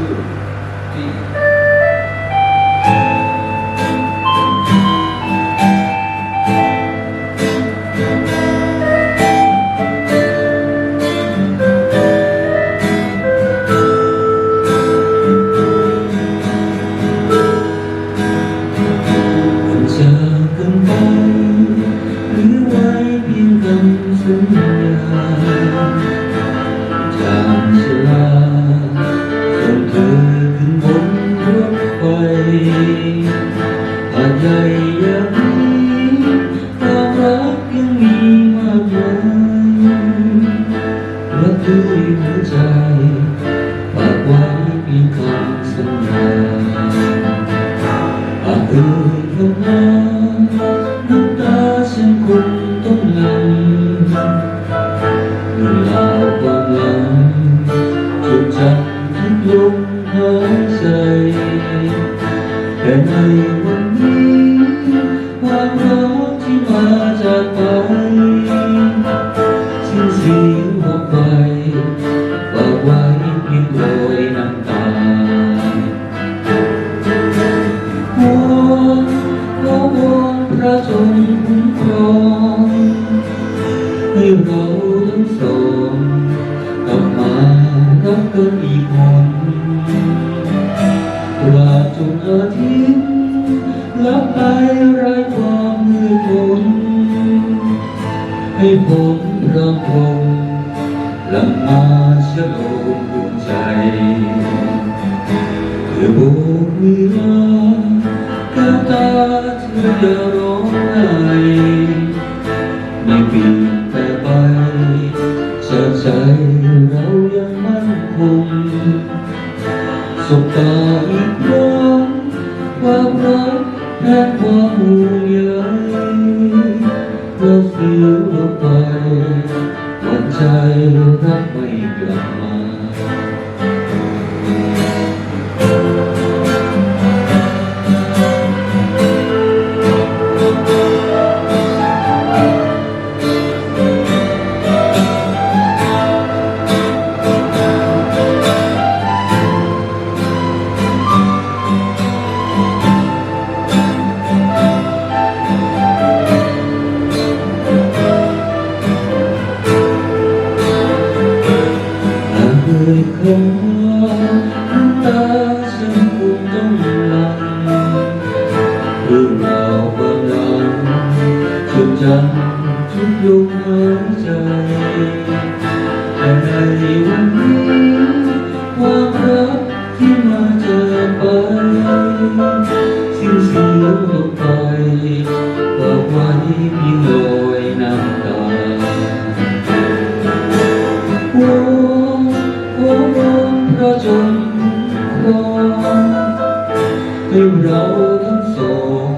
四 D。 ในวันนี้ความรักที่มาจากไปสิ้นเสียงบอกไปฝากไว้เพียงโรยน้ำตาวอนขอวอนพระจงคุ้มครองให้เราทั้งสองกลับมารักกันอีกคน ให้ผมระพรหมหลังมาฉลองดวงใจเธอโบกมือลาแก้วตาเธออย่าร้องไห้ไม่เปลี่ยนแต่ไปจากใจเรายังมั่นคงสบตาอีกครั้งความรักแทนความห่วงใย ใจรักไม่กลับมา อ่ยคำว่าน้ำตาฉันคงต้องหลั่ จงคงให้เราทั้งสอง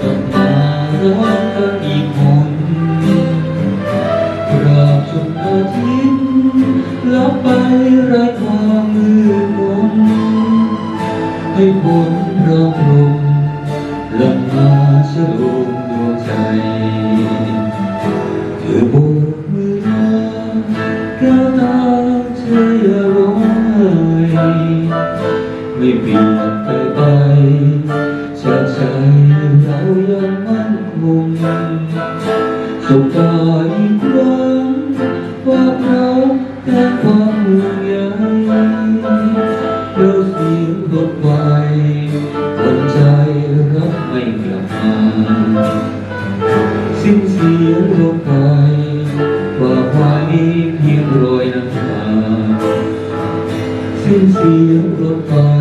กลับมารักกันอีกคนราบจนอาทิตย์ลับไปไร้ความมืดมนให้ผลพระพรมลังมาฉลองดวงใจ ใจเรายังมั่นคงสบตาอีกครั้งความรักแทนความห่วงใยเราเสียงรถไฟวันใจรักไม่กลับมาสิ้นเสียงลงไปว่าไว้เพียงรอยน้ำตาสิ้นเสียงลง